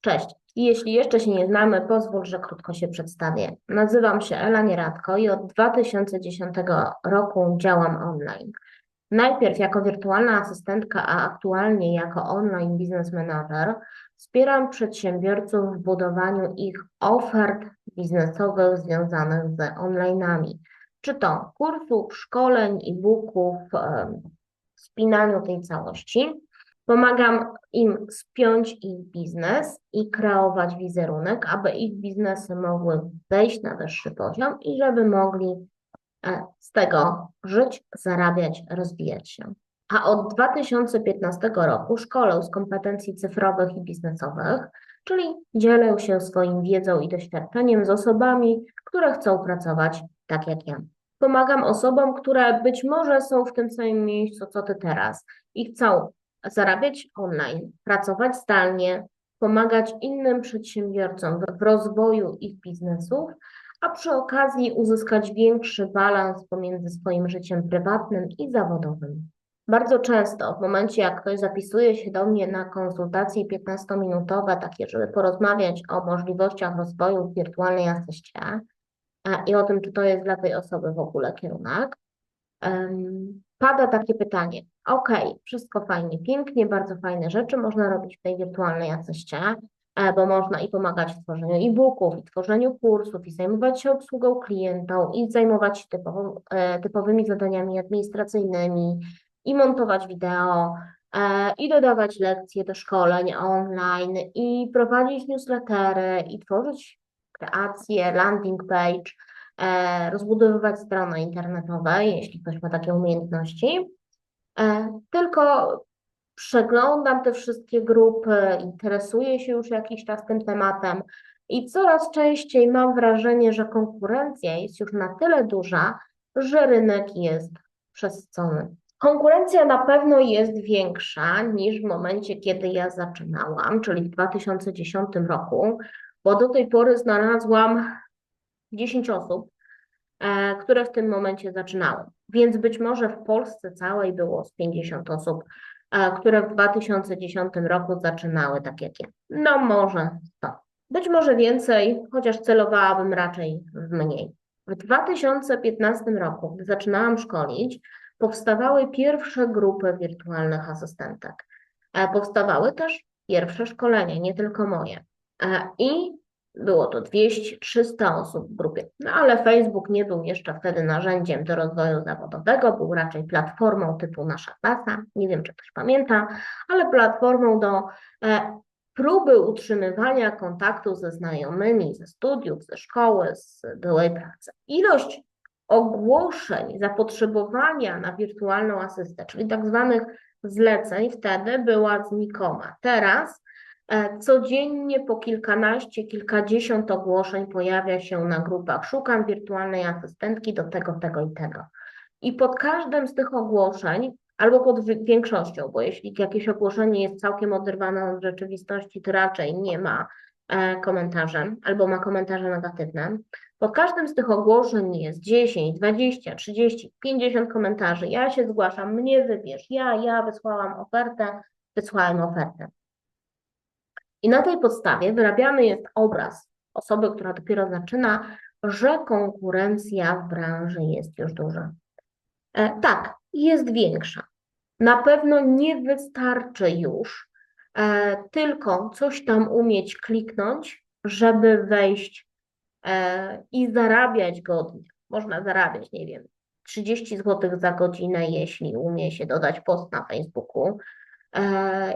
Cześć. Jeśli jeszcze się nie znamy, pozwól, że krótko się przedstawię. Nazywam się Ela Nieradko i od 2010 roku działam online. Najpierw jako wirtualna asystentka, a aktualnie jako online business manager wspieram przedsiębiorców w budowaniu ich ofert biznesowych związanych z online'ami. Czy to kursów, szkoleń, e-booków, wspinaniu tej całości. Pomagam im spiąć ich biznes i kreować wizerunek, aby ich biznesy mogły wejść na wyższy poziom i żeby mogli e, z tego żyć, zarabiać, rozwijać się. A od 2015 roku szkolę z kompetencji cyfrowych i biznesowych, czyli dzielę się swoim wiedzą i doświadczeniem z osobami, które chcą pracować tak jak ja. Pomagam osobom, które być może są w tym samym miejscu co ty teraz i chcą zarabiać online, pracować zdalnie, pomagać innym przedsiębiorcom w rozwoju ich biznesów, a przy okazji uzyskać większy balans pomiędzy swoim życiem prywatnym i zawodowym. Bardzo często w momencie, jak ktoś zapisuje się do mnie na konsultacje 15-minutowe, takie, żeby porozmawiać o możliwościach rozwoju w wirtualnej asyście e, i o tym, czy to jest dla tej osoby w ogóle kierunek, pada takie pytanie, ok, wszystko fajnie, pięknie, bardzo fajne rzeczy można robić w tej wirtualnej asyście, e, bo można i pomagać w tworzeniu e-booków, i tworzeniu kursów, i zajmować się obsługą klientów, i zajmować się typową, e, typowymi zadaniami administracyjnymi, i montować wideo, e, i dodawać lekcje do szkoleń online, i prowadzić newslettery, i tworzyć kreacje, landing page, rozbudowywać strony internetowe, jeśli ktoś ma takie umiejętności. E, Tylko przeglądam te wszystkie grupy, interesuję się już jakiś czas tym tematem i coraz częściej mam wrażenie, że konkurencja jest już na tyle duża, że rynek jest przesycony. Konkurencja na pewno jest większa niż w momencie, kiedy ja zaczynałam, czyli w 2010 roku, bo do tej pory znalazłam 10 osób, które w tym momencie zaczynały. Więc być może w Polsce całej było z 50 osób, e, które w 2010 roku zaczynały tak jak ja. No może to. Być może więcej, chociaż celowałabym raczej w mniej. W 2015 roku, gdy zaczynałam szkolić, powstawały pierwsze grupy wirtualnych asystentek. E, Powstawały też pierwsze szkolenia, nie tylko moje. E, I było to 200-300 osób w grupie. No ale Facebook nie był jeszcze wtedy narzędziem do rozwoju zawodowego, był raczej platformą typu Nasza Klasa, nie wiem czy ktoś pamięta, ale platformą do e, próby utrzymywania kontaktu ze znajomymi ze studiów, ze szkoły, z byłej pracy. Ilość ogłoszeń, zapotrzebowania na wirtualną asystę, czyli tak zwanych zleceń, wtedy była znikoma. Teraz codziennie po kilkanaście, kilkadziesiąt ogłoszeń pojawia się na grupach. Szukam wirtualnej asystentki do tego, tego i tego. I pod każdym z tych ogłoszeń, albo pod wi- większością, bo jeśli jakieś ogłoszenie jest całkiem oderwane od rzeczywistości, to raczej nie ma e, komentarzy, albo ma komentarze negatywne. Pod każdym z tych ogłoszeń jest 10, 20, 30, 50 komentarzy. Ja się zgłaszam, mnie wybierz. Ja, ja wysłałam ofertę, wysłałem ofertę. I na tej podstawie wyrabiany jest obraz osoby, która dopiero zaczyna, że konkurencja w branży jest już duża. E, tak, jest większa. Na pewno nie wystarczy już e, tylko coś tam umieć kliknąć, żeby wejść e, i zarabiać godnie. Można zarabiać, nie wiem, 30 zł za godzinę, jeśli umie się dodać post na Facebooku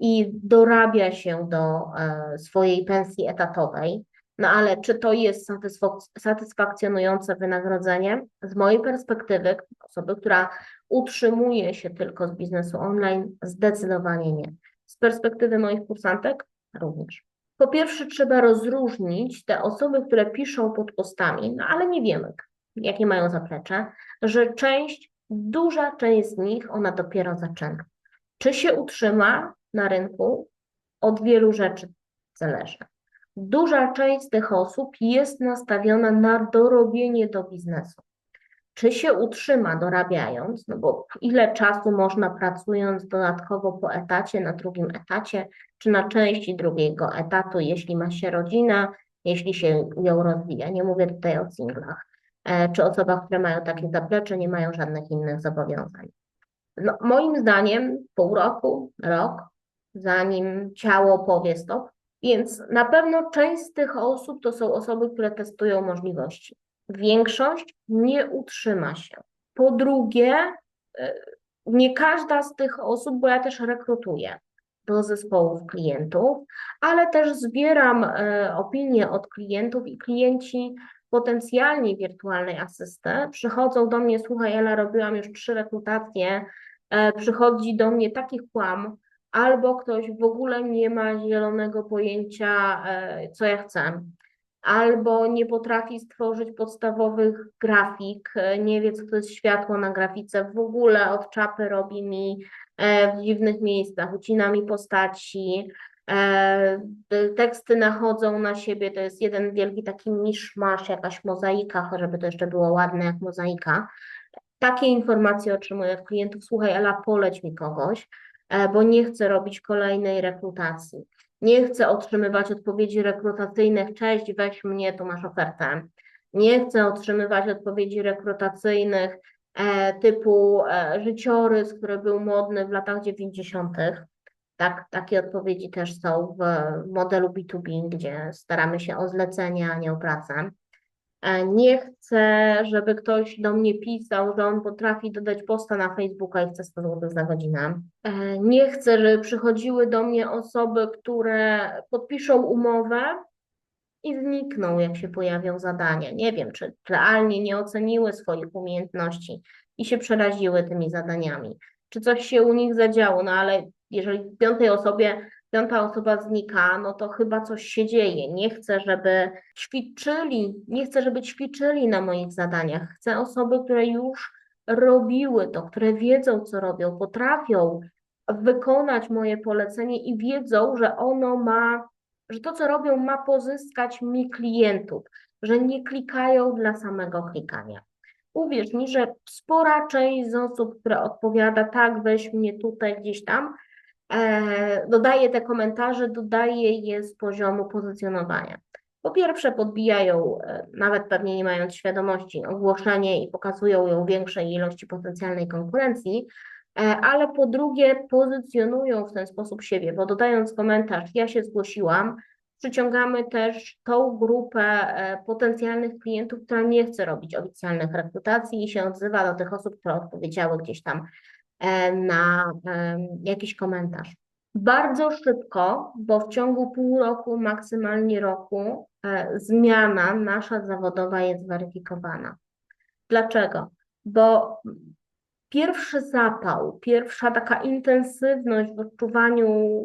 i dorabia się do e, swojej pensji etatowej. No ale czy to jest satysfak- satysfakcjonujące wynagrodzenie? Z mojej perspektywy, osoby, która utrzymuje się tylko z biznesu online, zdecydowanie nie. Z perspektywy moich kursantek również. Po pierwsze, trzeba rozróżnić te osoby, które piszą pod postami, no ale nie wiemy, jakie mają zaplecze, że część, duża część z nich, ona dopiero zaczyna. Czy się utrzyma na rynku? Od wielu rzeczy zależy. Duża część z tych osób jest nastawiona na dorobienie do biznesu. czy się utrzyma dorabiając, no bo ile czasu można pracując dodatkowo po etacie, na drugim etacie, czy na części drugiego etatu, jeśli ma się rodzinę, jeśli się ją rozwija. Nie mówię tutaj o singlach, e, czy osobach, które mają takie zaplecze, nie mają żadnych innych zobowiązań. No, moim zdaniem pół roku, rok, zanim ciało powie stop, więc na pewno część z tych osób to są osoby, które testują możliwości. Większość nie utrzyma się. Po drugie, y, nie każda z tych osób, bo ja też rekrutuję do zespołów klientów, ale też zbieram y, opinie od klientów i klienci potencjalni wirtualnej asysty przychodzą do mnie, słuchaj Ela, robiłam już trzy rekrutacje, przychodzi do mnie taki kłam, albo ktoś w ogóle nie ma zielonego pojęcia, co ja chcę albo nie potrafi stworzyć podstawowych grafik, e, nie wie, co to jest światło na grafice, w ogóle od czapy robi mi e, w dziwnych miejscach, ucina mi postaci, e, teksty nachodzą na siebie, to jest jeden wielki taki miszmasz, jakaś mozaika, żeby to jeszcze było ładne jak mozaika. Takie informacje otrzymuję od klientów, słuchaj, Ela, poleć mi kogoś, bo nie chcę robić kolejnej rekrutacji. Nie chcę otrzymywać odpowiedzi rekrutacyjnych, cześć, weź mnie, tu masz ofertę. Nie chcę otrzymywać odpowiedzi rekrutacyjnych e, typu e, życiorys, który był modny w latach 90. Tak, takie odpowiedzi też są w modelu B2B, gdzie staramy się o zlecenia, a nie o pracę. E, nie chcę, żeby ktoś do mnie pisał, że on potrafi dodać posta na Facebooka i chce 100 zł za godzinę. E, nie chcę, żeby przychodziły do mnie osoby, które podpiszą umowę i znikną, jak się pojawią zadania. Nie wiem, czy realnie nie oceniły swoich umiejętności i się przeraziły tymi zadaniami. Czy coś się u nich zadziało, no ale jeżeli piątej osobie piąta osoba znika, no to chyba coś się dzieje. Nie chcę, żeby ćwiczyli, nie chcę, żeby ćwiczyli na moich zadaniach. Chcę osoby, które już robiły to, które wiedzą, co robią, potrafią wykonać moje polecenie i wiedzą, że ono ma, że to, co robią, ma pozyskać mi klientów, że nie klikają dla samego klikania. Uwierz mi, że spora część z osób, która odpowiada, tak, weź mnie tutaj gdzieś tam, dodaje te komentarze, dodaje je z poziomu pozycjonowania. Po pierwsze, podbijają, e, nawet pewnie nie mając świadomości, ogłoszenie i pokazują ją większej ilości potencjalnej konkurencji, e, ale po drugie, pozycjonują w ten sposób siebie, bo dodając komentarz, ja się zgłosiłam, przyciągamy też tą grupę potencjalnych klientów, która nie chce robić oficjalnych rekrutacji i się odzywa do tych osób, które odpowiedziały gdzieś tam E, na jakiś komentarz. Bardzo szybko, bo w ciągu pół roku, maksymalnie roku, e, zmiana nasza zawodowa jest weryfikowana. Dlaczego? Bo pierwszy zapał, pierwsza taka intensywność w odczuwaniu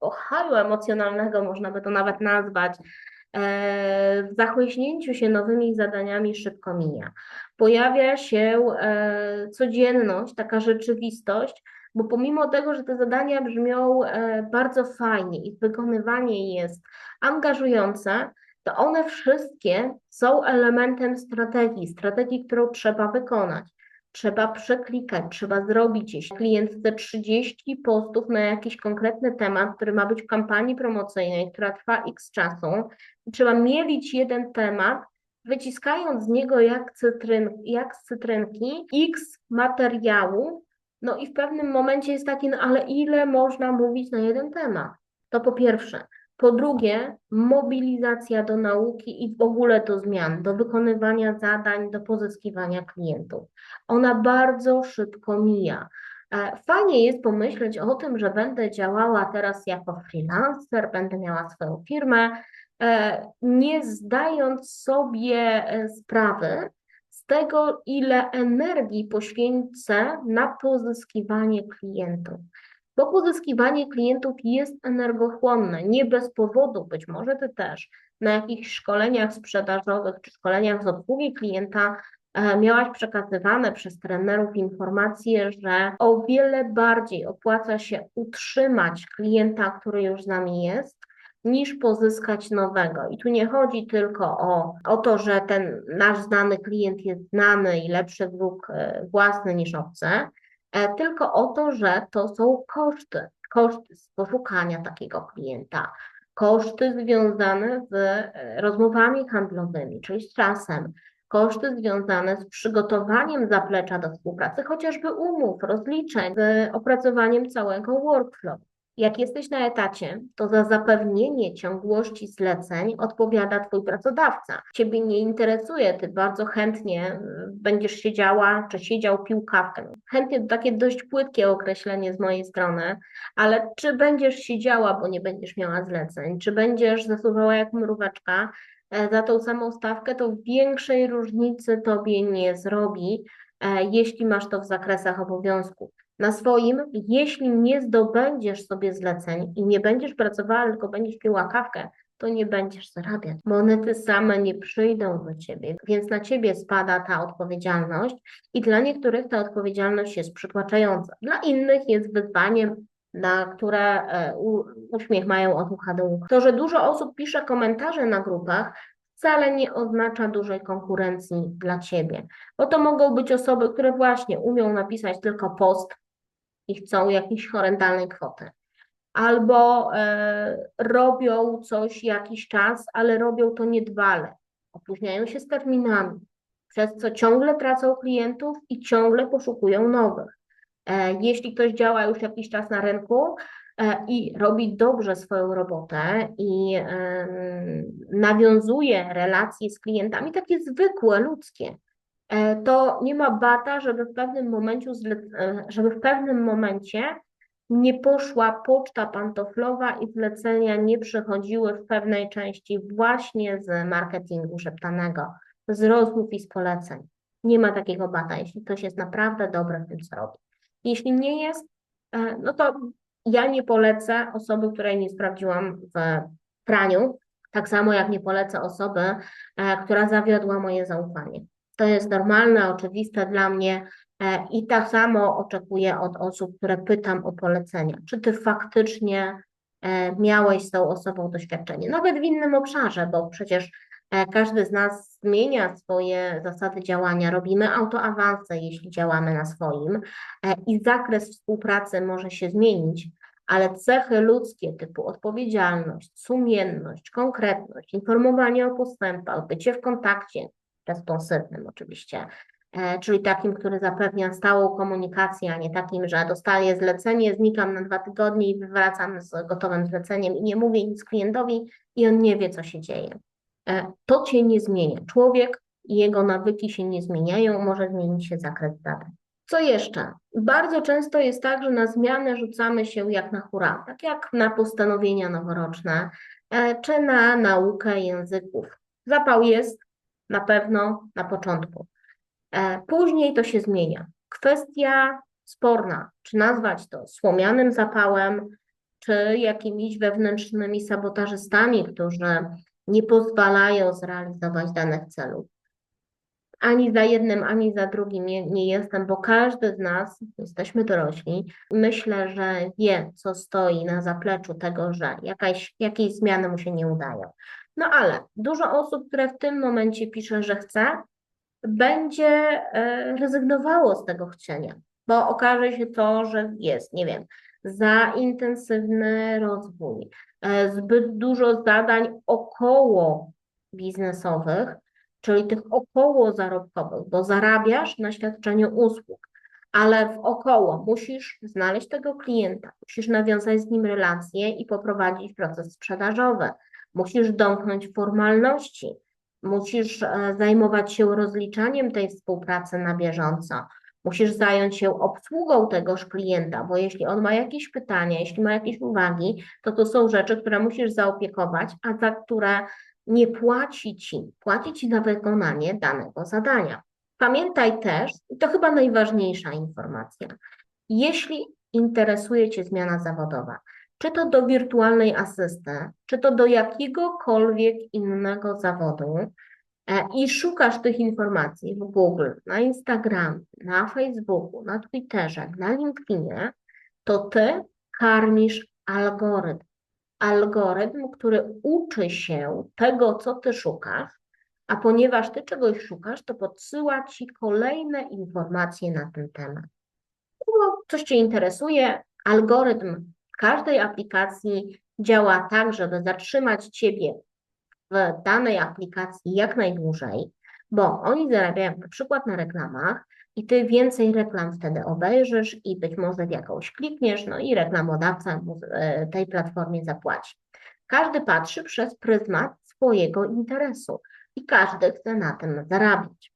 takiego emocjonalnego, można by to nawet nazwać, E, w zachłyśnięciu się nowymi zadaniami szybko mija. Pojawia się e, codzienność, taka rzeczywistość, bo pomimo tego, że te zadania brzmią e, bardzo fajnie i wykonywanie jest angażujące, to one wszystkie są elementem strategii, strategii, którą trzeba wykonać trzeba przeklikać, trzeba zrobić. Jeśli klient chce 30 postów na jakiś konkretny temat, który ma być w kampanii promocyjnej, która trwa x czasu, trzeba mielić jeden temat, wyciskając z niego jak, cytryn, jak z cytrynki x materiału, no i w pewnym momencie jest taki, no ale ile można mówić na jeden temat? To po pierwsze. Po drugie, mobilizacja do nauki i w ogóle do zmian, do wykonywania zadań, do pozyskiwania klientów. Ona bardzo szybko mija. E, fajnie jest pomyśleć o tym, że będę działała teraz jako freelancer, będę miała swoją firmę, e, nie zdając sobie e, sprawy z tego, ile energii poświęcę na pozyskiwanie klientów bo pozyskiwanie klientów jest energochłonne, nie bez powodu, być może Ty też na jakichś szkoleniach sprzedażowych czy szkoleniach z obsługi klienta e, miałaś przekazywane przez trenerów informacje, że o wiele bardziej opłaca się utrzymać klienta, który już z nami jest, niż pozyskać nowego. I tu nie chodzi tylko o, o to, że ten nasz znany klient jest znany i lepszy wróg e, własny niż obcy, e, tylko o to, że to są koszty. Koszty z poszukania takiego klienta, koszty związane z e, rozmowami handlowymi, czyli z czasem, koszty związane z przygotowaniem zaplecza do współpracy, chociażby umów, rozliczeń, z opracowaniem całego workflow. Jak jesteś na etacie, to za zapewnienie ciągłości zleceń odpowiada Twój pracodawca. Ciebie nie interesuje, Ty bardzo chętnie y, będziesz siedziała czy siedział pił kawkę. Chętnie to takie dość płytkie określenie z mojej strony, ale czy będziesz siedziała, bo nie będziesz miała zleceń, czy będziesz zasuwała jak mróweczka e, za tą samą stawkę, to większej różnicy Tobie nie zrobi, e, jeśli masz to w zakresach obowiązków na swoim, jeśli nie zdobędziesz sobie zleceń i nie będziesz pracowała, tylko będziesz piła kawkę, to nie będziesz zarabiać. Monety same nie przyjdą do ciebie, więc na ciebie spada ta odpowiedzialność i dla niektórych ta odpowiedzialność jest przytłaczająca. Dla innych jest wyzwaniem, na które e, uśmiech mają od ucha do ucha. To, że dużo osób pisze komentarze na grupach, wcale nie oznacza dużej konkurencji dla ciebie, bo to mogą być osoby, które właśnie umią napisać tylko post i chcą jakiejś horrendalnej kwoty. Albo e, robią coś jakiś czas, ale robią to niedbale, opóźniają się z terminami, przez co ciągle tracą klientów i ciągle poszukują nowych. E, jeśli ktoś działa już jakiś czas na rynku e, i robi dobrze swoją robotę i nawiązuje relacje z klientami, takie zwykłe, ludzkie, to nie ma bata, żeby w pewnym momencie, e, żeby w pewnym momencie nie poszła poczta pantoflowa i zlecenia nie przychodziły w pewnej części właśnie z marketingu szeptanego, z rozmów i z poleceń. Nie ma takiego bata, jeśli ktoś jest naprawdę dobry w tym, co robi. Jeśli nie jest, e, no to ja nie polecę osoby, której nie sprawdziłam w praniu, tak samo jak nie polecę osoby, która zawiodła moje zaufanie. To jest normalne, oczywiste dla mnie e, i tak samo oczekuję od osób, które pytam o polecenia. Czy ty faktycznie e, miałeś z tą osobą doświadczenie, nawet w innym obszarze, bo przecież e, każdy z nas zmienia swoje zasady działania, robimy autoawanse, jeśli działamy na swoim i zakres współpracy może się zmienić, ale cechy ludzkie typu odpowiedzialność, sumienność, konkretność, informowanie o postępach, bycie w kontakcie, responsywnym oczywiście, e, czyli takim, który zapewnia stałą komunikację, a nie takim, że dostaję zlecenie, znikam na dwa tygodnie i wracam z gotowym zleceniem i nie mówię nic klientowi i on nie wie, co się dzieje. E, to cię nie zmienia. Człowiek i jego nawyki się nie zmieniają, może zmienić się zakres zadań. Co jeszcze? Bardzo często jest tak, że na zmianę rzucamy się jak na hura, tak jak na postanowienia noworoczne, e, czy na naukę języków. Zapał jest, na pewno na początku. E, później to się zmienia. Kwestia sporna, czy nazwać to słomianym zapałem, czy jakimiś wewnętrznymi sabotażystami, którzy nie pozwalają zrealizować danych celów. Ani za jednym, ani za drugim nie, nie jestem, bo każdy z nas, jesteśmy dorośli, myślę, że wie, co stoi na zapleczu tego, że jakaś, jakieś zmiany mu się nie udają. No ale dużo osób, które w tym momencie pisze, że chce, będzie e, rezygnowało z tego chcienia, bo okaże się to, że jest, nie wiem, za intensywny rozwój, e, zbyt dużo zadań około biznesowych, czyli tych około zarobkowych, bo zarabiasz na świadczeniu usług, ale w około musisz znaleźć tego klienta, musisz nawiązać z nim relacje i poprowadzić proces sprzedażowy musisz domknąć formalności, musisz e, zajmować się rozliczaniem tej współpracy na bieżąco, musisz zająć się obsługą tegoż klienta, bo jeśli on ma jakieś pytania, jeśli ma jakieś uwagi, to to są rzeczy, które musisz zaopiekować, a za które nie płaci ci, płaci ci za wykonanie danego zadania. Pamiętaj też, i to chyba najważniejsza informacja, jeśli interesuje Cię zmiana zawodowa, czy to do wirtualnej asysty, czy to do jakiegokolwiek innego zawodu e, i szukasz tych informacji w Google, na Instagramie, na Facebooku, na Twitterze, na LinkedInie, to ty karmisz algorytm. algorytm, który uczy się tego, co ty szukasz, a ponieważ ty czegoś szukasz, to podsyła ci kolejne informacje na ten temat. Bo coś cię interesuje, algorytm każdej aplikacji działa tak, żeby zatrzymać ciebie w danej aplikacji jak najdłużej, bo oni zarabiają na przykład na reklamach i ty więcej reklam wtedy obejrzysz i być może w jakąś klikniesz, no i reklamodawca e, tej platformie zapłaci. Każdy patrzy przez pryzmat swojego interesu i każdy chce na tym zarabiać.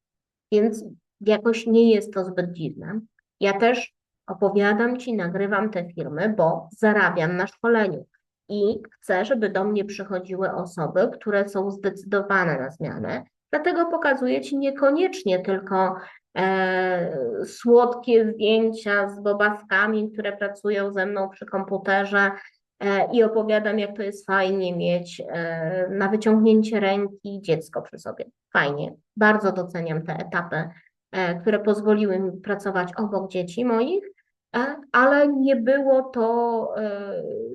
Więc jakoś nie jest to zbyt dziwne. Ja też opowiadam Ci, nagrywam te filmy, bo zarabiam na szkoleniu i chcę, żeby do mnie przychodziły osoby, które są zdecydowane na zmianę. Dlatego pokazuję Ci niekoniecznie tylko e, słodkie zdjęcia z bobaskami, które pracują ze mną przy komputerze e, i opowiadam, jak to jest fajnie mieć e, na wyciągnięcie ręki dziecko przy sobie. Fajnie, bardzo doceniam te etapy, e, które pozwoliły mi pracować obok dzieci moich ale nie było to e,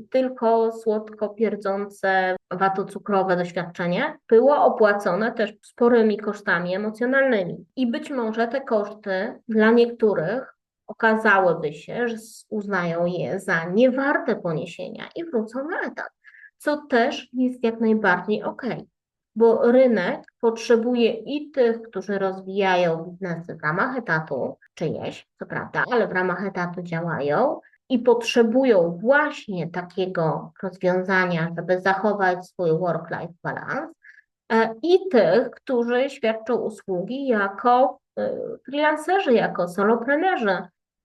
tylko słodko pierdzące watocukrowe doświadczenie. Było opłacone też sporymi kosztami emocjonalnymi. I być może te koszty dla niektórych okazałyby się, że uznają je za niewarte poniesienia i wrócą na etat, co też jest jak najbardziej ok bo rynek potrzebuje i tych, którzy rozwijają biznesy w ramach etatu, czyjeś, co prawda, ale w ramach etatu działają i potrzebują właśnie takiego rozwiązania, żeby zachować swój work-life balance, e, i tych, którzy świadczą usługi jako e, freelancerzy, jako soloprenerzy,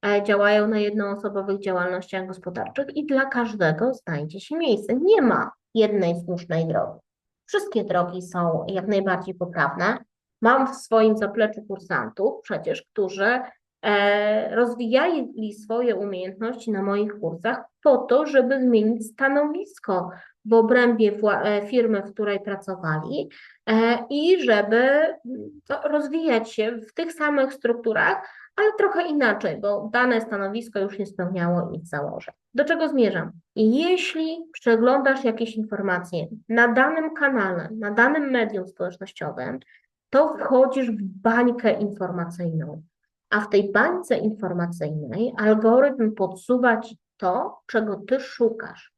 e, działają na jednoosobowych działalnościach gospodarczych i dla każdego znajdzie się miejsce. Nie ma jednej słusznej drogi. Wszystkie drogi są jak najbardziej poprawne. Mam w swoim zapleczu kursantów przecież, którzy e, rozwijali swoje umiejętności na moich kursach po to, żeby zmienić stanowisko w obrębie e, firmy, w której pracowali e, i żeby rozwijać się w tych samych strukturach, ale trochę inaczej, bo dane stanowisko już nie spełniało ich założeń. Do czego zmierzam? Jeśli przeglądasz jakieś informacje na danym kanale, na danym medium społecznościowym, to wchodzisz w bańkę informacyjną. A w tej bańce informacyjnej algorytm podsuwa ci to, czego ty szukasz.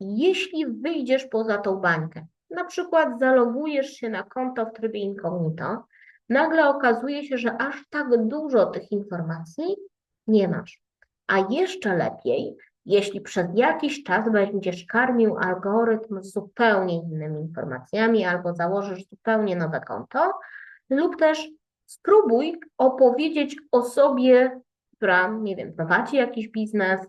Jeśli wyjdziesz poza tą bańkę, na przykład zalogujesz się na konto w trybie incognito, nagle okazuje się, że aż tak dużo tych informacji nie masz. A jeszcze lepiej, jeśli przez jakiś czas będziesz karmił algorytm zupełnie innymi informacjami albo założysz zupełnie nowe konto, lub też spróbuj opowiedzieć osobie, która, nie wiem, prowadzi jakiś biznes,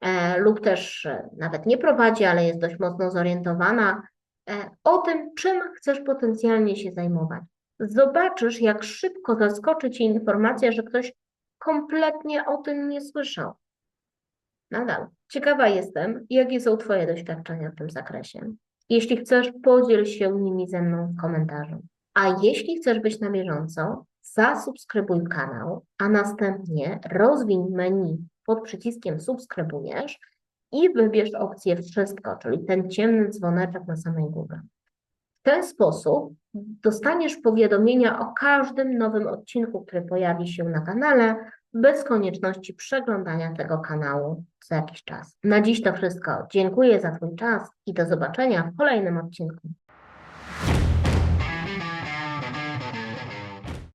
e, lub też e, nawet nie prowadzi, ale jest dość mocno zorientowana, e, o tym, czym chcesz potencjalnie się zajmować zobaczysz, jak szybko zaskoczy Cię informacja, że ktoś kompletnie o tym nie słyszał. Nadal. Ciekawa jestem, jakie są Twoje doświadczenia w tym zakresie. Jeśli chcesz, podziel się nimi ze mną w komentarzu. A jeśli chcesz być na bieżąco, zasubskrybuj kanał, a następnie rozwiń menu pod przyciskiem subskrybujesz i wybierz opcję wszystko, czyli ten ciemny dzwoneczek na samej górze. W ten sposób dostaniesz powiadomienia o każdym nowym odcinku, który pojawi się na kanale, bez konieczności przeglądania tego kanału co jakiś czas. Na dziś to wszystko. Dziękuję za Twój czas i do zobaczenia w kolejnym odcinku.